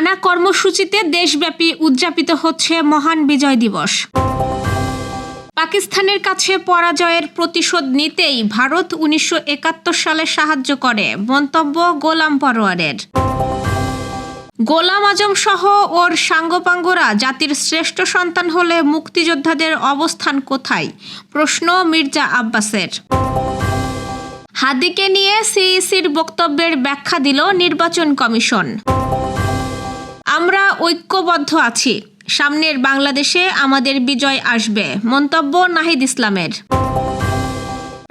নানা কর্মসূচিতে দেশব্যাপী উদযাপিত হচ্ছে মহান বিজয় দিবস। পাকিস্তানের কাছে পরাজয়ের প্রতিশোধ নিতেই ভারত উনিশশো একাত্তর সালে সাহায্য করে, মন্তব্য গোলাম পরোয়ারের। গোলাম আজম সহ ওর সাঙ্গপাঙ্গরা জাতির শ্রেষ্ঠ সন্তান হলে মুক্তিযোদ্ধাদের অবস্থান কোথায়? প্রশ্ন মির্জা আব্বাসের। হাদিকে নিয়ে সিইসির বক্তব্যের ব্যাখ্যা দিল নির্বাচন কমিশন। ঐক্যবদ্ধ আছি। সামনের বাংলাদেশে আমাদের বিজয় আসবে। মন্তব্য নাহিদ ইসলামের।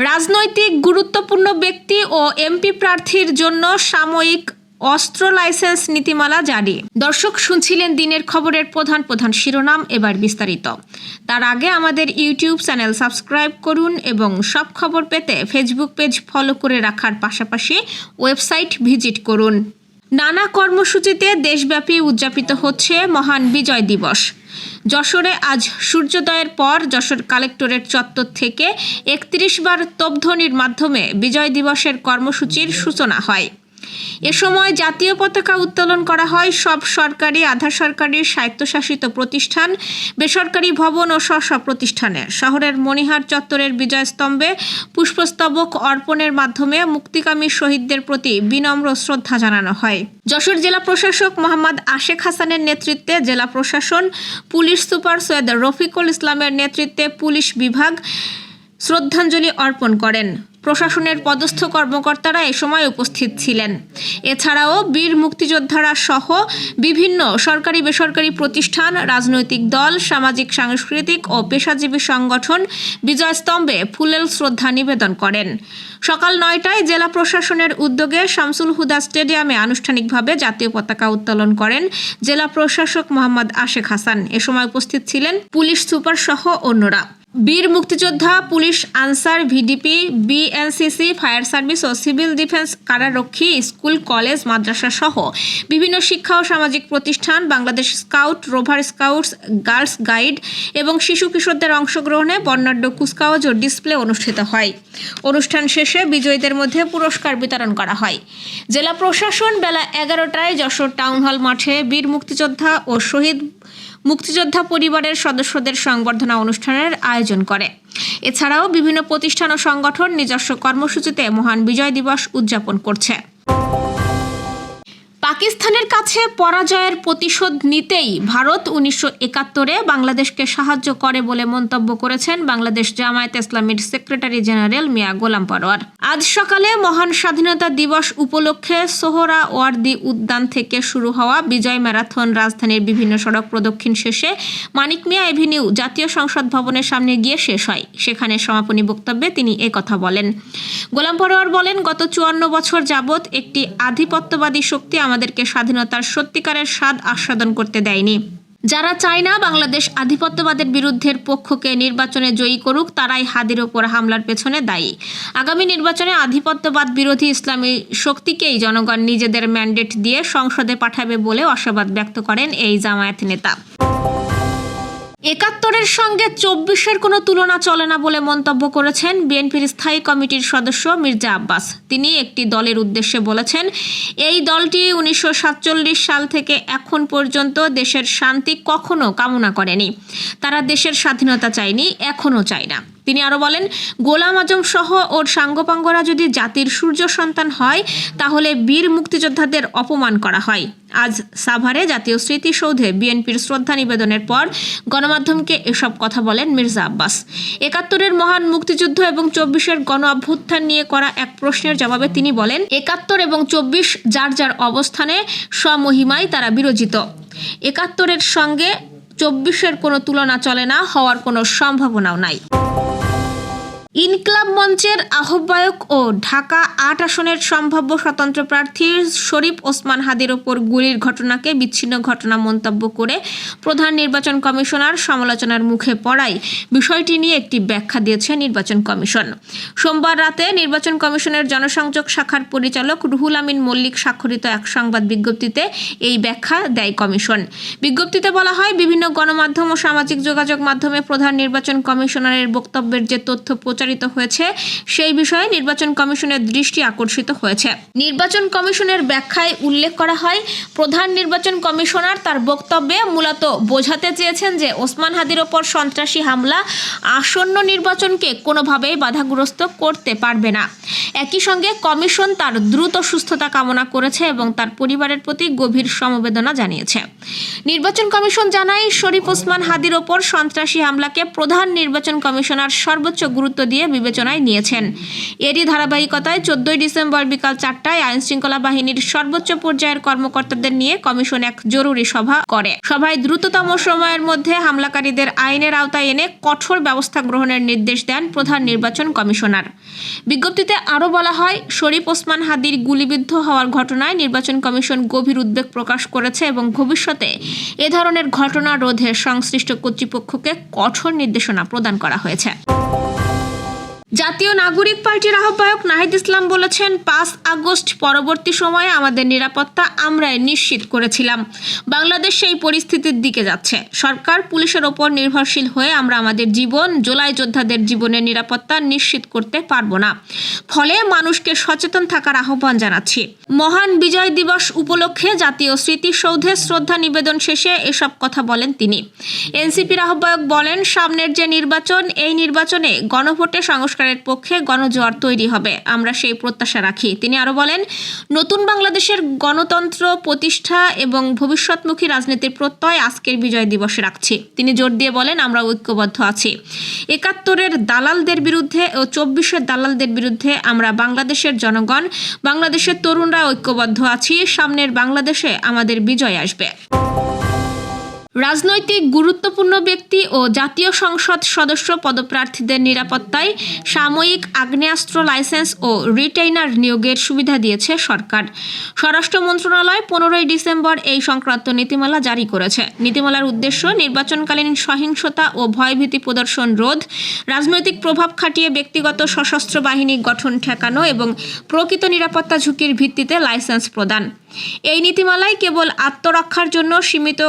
রাজনৈতিক গুরুত্বপূর্ণ ব্যক্তি ও এমপি প্রার্থীর জন্য সাময়িক অস্ত্র লাইসেন্স নীতিমালা জারি। দর্শক, শুনছিলেন দিনের খবরের প্রধান প্রধান শিরোনাম, এবার বিস্তারিত। তার আগে আমাদের ইউটিউব চ্যানেল সাবস্ক্রাইব করুন এবং সব খবর পেতে ফেসবুক পেজ ফলো করে রাখার পাশাপাশি ওয়েবসাইট ভিজিট করুন। নানা কর্মসূচিতে দেশব্যাপী উদযাপিত হচ্ছে মহান বিজয় দিবস। যশোরে আজ সূর্যোদয়ের পর যশোর কালেক্টরেট চত্বর থেকে একত্রিশ বার তোপধ্বনির মাধ্যমে বিজয় দিবসের কর্মসূচির সূচনা হয়। এ সময় জাতীয় পতাকা উত্তোলন করা হয় সব সরকারি, আধা সরকারি, স্বায়ত্তশাসিত প্রতিষ্ঠান, বেসরকারি ভবন ও স্ব প্রতিষ্ঠানে। শহরের মণিহার চত্বরের বিজয়স্তম্ভে পুষ্পস্তবক অর্পণের মাধ্যমে মুক্তিকামী শহীদদের প্রতি বিনম্র শ্রদ্ধা জানানো হয়। যশোর জেলা প্রশাসক মোহাম্মদ আশেখ হাসানের নেতৃত্বে জেলা প্রশাসন, পুলিশ সুপার সৈয়দ রফিকুল ইসলামের নেতৃত্বে পুলিশ বিভাগ শ্রদ্ধাঞ্জলি অর্পণ করেন। প্রশাসনের পদস্থ কর্মকর্তারা এ সময় উপস্থিত ছিলেন। এছাড়াও বীর মুক্তিযোদ্ধারা সহ বিভিন্ন সরকারি বেসরকারি প্রতিষ্ঠান, রাজনৈতিক দল, সামাজিক, সাংস্কৃতিক ও পেশাজীবী সংগঠন বিজয়স্তম্ভে ফুলেল শ্রদ্ধা নিবেদন করেন। সকাল নয়টায় জেলা প্রশাসনের উদ্যোগে শামসুল হুদা স্টেডিয়ামে আনুষ্ঠানিকভাবে জাতীয় পতাকা উত্তোলন করেন জেলা প্রশাসক মোহাম্মদ আশেখ হাসান। এ সময় উপস্থিত ছিলেন পুলিশ সুপার সহ অন্যরা। বীর মুক্তিযোদ্ধা, police Ansar, VDP, BNCC, fire service ও সিভিল ডিফেন্স কারারক্ষী, স্কুল, কলেজ, মাদ্রাসা সহ বিভিন্ন শিক্ষা ও সামাজিক প্রতিষ্ঠান, Bangladesh scout, rover scouts, girls guide এবং শিশু কিশোরদের অংশগ্রহণে বর্ণাঢ্য কুচকাওয়াজ ও ডিসপ্লে অনুষ্ঠিত হয়। অনুষ্ঠান শেষে বিজয়ীদের মধ্যে পুরস্কার বিতরণ করা হয়। জেলা প্রশাসন বেলা এগারোটায় যশোর টাউন হল মাঠে বীর মুক্তিযোদ্ধা ও শহীদ মুক্তিযোদ্ধা পরিবারের সদস্যদের সংবর্ধনা অনুষ্ঠানের আয়োজন করে। এছাড়াও বিভিন্ন প্রতিষ্ঠান ও সংগঠন নিজস্ব কর্মসূচিতে মহান বিজয় দিবস উদযাপন করছে। পাকিস্তানের কাছে পরাজয়ের প্রতিশোধ নিতেই ভারত উনিশশো একাত্তরে বাংলাদেশকে সাহায্য করে বলে মন্তব্য করেছেন বাংলাদেশ জামায়াত ইসলামীর সেক্রেটারি জেনারেল মিয়া গোলাম পরোয়ার আজ সকালে মহান স্বাধীনতা দিবস উপলক্ষে সোহরা ওয়ার্দি উদ্যান থেকে শুরু হওয়া বিজয় ম্যারাথন রাজধানীর বিভিন্ন সড়ক প্রদক্ষিণ শেষে মানিক মিয়া এভিনিউ জাতীয় সংসদ ভবনের সামনে গিয়ে শেষ হয়। সেখানে সমাপনী বক্তব্যে তিনি কথা বলেন। গোলাম পরোয়ার বলেন, গত চুয়ান্ন বছর যাবৎ একটি আধিপত্যবাদী শক্তি আমাদেরকে স্বাধীনতার সত্যিকারের স্বাদ আস্বাদন করতে দেয়নি। যারা চায় না বাংলাদেশ আধিপত্যবাদের বিরুদ্ধের পক্ষকে নির্বাচনে জয়ী করুক, তারাই হাদির ওপর হামলার পেছনে দায়ী। আগামী নির্বাচনে আধিপত্যবাদ বিরোধী ইসলামী শক্তিকেই জনগণ নিজেদের ম্যান্ডেট দিয়ে সংসদে পাঠাবে বলে আশাবাদ ব্যক্ত করেন এই জামায়াত নেতা। একাত্তরের সঙ্গে চব্বিশের কোনো তুলনা চলে না বলে মন্তব্য করেছেন বিএনপির স্থায়ী কমিটির সদস্য মির্জা আব্বাস। তিনি একটি দলের উদ্দেশ্যে বলেছেন, এই দলটি উনিশশো সাতচল্লিশ সাল থেকে এখন পর্যন্ত দেশের শান্তি কখনো কামনা করেনি। তারা দেশের স্বাধীনতা চায়নি এখনও চায় না। তিনি আরও বলেন, গোলাম আজম সহ ওর সাঙ্গপাঙ্গরা যদি জাতির সূর্য সন্তান হয়, তাহলে বীর মুক্তিযোদ্ধাদের অপমান করা হয়। আজ সাভারে জাতীয় স্মৃতিসৌধে বিএনপির শ্রদ্ধা নিবেদনের পর গণমাধ্যমকে এসব কথা বলেন মির্জা আব্বাস। একাত্তরের মহান মুক্তিযুদ্ধ এবং চব্বিশের গণ অভ্যুত্থান নিয়ে করা এক প্রশ্নের জবাবে তিনি বলেন, একাত্তর এবং চব্বিশ যার যার অবস্থানে স্বমহিমায় তারা বিরোচিত। একাত্তরের সঙ্গে চব্বিশের কোনো তুলনা চলে না, হওয়ার কোনো সম্ভাবনাও নাই। ইনকলাব মঞ্চের আহ্বায়ক ও ঢাকা আট আসনের সম্ভাব্য স্বতন্ত্র প্রার্থী শরীফ ওসমান হাদির ওপর গুলির ঘটনাকে বিচ্ছিন্ন ঘটনা মন্তব্য করে প্রধান নির্বাচন কমিশনার সমালোচনার মুখে পড়ায়। বিষয়টি নিয়ে একটি ব্যাখ্যা দিয়েছে নির্বাচন কমিশন। সোমবার রাতে নির্বাচন কমিশনের জনসংযোগ শাখার পরিচালক রুহুল আমিন মল্লিক স্বাক্ষরিত এক সংবাদ বিজ্ঞপ্তিতে এই ব্যাখ্যা দেয় কমিশন। বিজ্ঞপ্তিতে বলা হয়, বিভিন্ন গণমাধ্যম ও সামাজিক যোগাযোগ মাধ্যমে প্রধান নির্বাচন কমিশনারের বক্তব্যের যে তথ্য প্রচারিত হয়েছে। সেই বিষয়ে নির্বাচন কমিশনের দৃষ্টি আকর্ষিত হয়েছে। নির্বাচন কমিশনের ব্যাখ্যায় উল্লেখ করা হয়, প্রধান নির্বাচন কমিশনার তার বক্তব্যে মূলত বোঝাতে চেয়েছেন যে ওসমান হাদির ওপর সন্ত্রাসী হামলা আসন্ন নির্বাচনকে কোনোভাবেই বাধাগ্রস্ত করতে পারবে না। একই সঙ্গে কমিশন তার দ্রুত সুস্থতা কামনা করেছে এবং তার পরিবারের প্রতি গভীর সমবেদনা জানিয়েছে। নির্বাচন কমিশন জানায়, শরীফ ওসমান হাদির ওপর সন্ত্রাসী হামলাকে প্রধান নির্বাচন কমিশনার সর্বোচ্চ গুরুত্ব দিয়ে বিবেচনায় নিয়েছেন। এরই ধারাবাহিকতায় চোদ্দই ডিসেম্বর বিকাল চারটায় আইন শৃঙ্খলা বাহিনীর সর্বোচ্চ পর্যায়ের কর্মকর্তাদের নিয়ে কমিশন এক জরুরি সভা করে। সভায় দ্রুততম সময়ের মধ্যে হামলাকারীদের আইনের আওতায় এনে কঠোর ব্যবস্থা গ্রহণের নির্দেশ দেন প্রধান নির্বাচন কমিশনার। বিজ্ঞপ্তিতে আরও বলা হয়, শরীফ ওসমান হাদির গুলিবিদ্ধ হওয়ার ঘটনায় নির্বাচন কমিশন গভীর উদ্বেগ প্রকাশ করেছে এবং ভবিষ্যতে। এ ধরনের ঘটনা রোধে সংশ্লিষ্ট কর্তৃপক্ষকে কঠোর নির্দেশনা প্রদান করা হয়েছে। জাতীয় নাগরিক পার্টির আহ্বায়ক নাহিদ ইসলাম বলেছেন, পাঁচ আগস্ট পরবর্তী সময়ে আমাদের নিরাপত্তা আমরাই নিশ্চিত করেছিলাম। বাংলাদেশ সেই পরিস্থিতির দিকে যাচ্ছে। সরকার পুলিশের ওপর নির্ভরশীল হয়ে আমরা আমাদের জীবন, জোলাই যোদ্ধাদের জীবনের নিরাপত্তা নিশ্চিত করতে পারব না। ফলে মানুষকে সচেতন থাকার আহ্বান জানাচ্ছি। মহান বিজয় দিবস উপলক্ষে জাতীয় স্মৃতিসৌধে শ্রদ্ধা নিবেদন শেষে এসব কথা বলেন তিনি। এনসিপির আহ্বায়ক বলেন, সামনের যে নির্বাচন, এই নির্বাচনে গণভোটে সংস্কারের পক্ষে গণজোয়ার তৈরি হবে। আমরা সেই প্রত্যাশা রাখি। তিনি আরও বলেন, নতুন বাংলাদেশের গণতন্ত্র, প্রতিষ্ঠা এবং ভবিষ্যৎমুখী রাজনীতির প্রত্যয় আজকের বিজয় দিবসে রাখছি। তিনি জোর দিয়ে বলেন, আমরা ঐক্যবদ্ধ আছি। একাত্তরের দালালদের বিরুদ্ধে ও চব্বিশের দালালদের বিরুদ্ধে আমরা বাংলাদেশের জনগণ, বাংলাদেশের তরুণরা ঐক্যবদ্ধ আছি। সামনের বাংলাদেশে আমাদের বিজয় আসবে। রাজনৈতিক গুরুত্বপূর্ণ ব্যক্তি ও জাতীয় সংসদ সদস্য পদপ্রার্থীদের নিরাপত্তায় সাময়িক আগ্নেয়াস্ত্র লাইসেন্স ও রিটেইনার নিয়োগের সুবিধা দিয়েছে সরকার। স্বরাষ্ট্র মন্ত্রণালয় পনেরোই ডিসেম্বর এই সংক্রান্ত নীতিমালা জারি করেছে। নীতিমালার উদ্দেশ্য নির্বাচনকালীন সহিংসতা ও ভয়ভীতি প্রদর্শন রোধ, রাজনৈতিক প্রভাব খাটিয়ে ব্যক্তিগত সশস্ত্র বাহিনী গঠন ঠেকানো এবং প্রকৃত নিরাপত্তা ঝুঁকির ভিত্তিতে লাইসেন্স প্রদান। এই নীতিমালায় কেবল আত্মরক্ষার জন্য সীমিত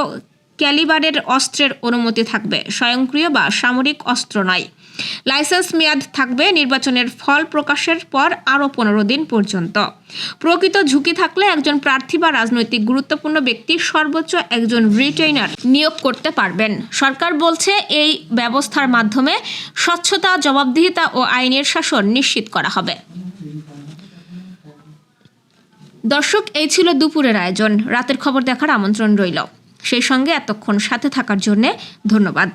ক্যালিবারের অস্ত্রের অনুমতি থাকবে, স্বয়ংক্রিয় বা সামরিক অস্ত্র নয়। লাইসেন্স মেয়াদ থাকবে, নির্বাচনের ফল প্রকাশের পর আরও পনেরো দিন পর্যন্ত। প্রকৃত ঝুঁকি থাকলে একজন প্রার্থী বা রাজনৈতিক গুরুত্বপূর্ণ ব্যক্তি সর্বোচ্চ একজন রিটেইনার নিয়োগ করতে পারবেন। সরকার বলছে, এই ব্যবস্থার মাধ্যমে স্বচ্ছতা, জবাবদিহিতা ও আইনের শাসন নিশ্চিত করা হবে। দর্শক, এই ছিল দুপুরের আয়োজন। রাতের খবর দেখার আমন্ত্রণ রইল। সেই সঙ্গে এতক্ষণ সাথে থাকার জন্যে ধন্যবাদ।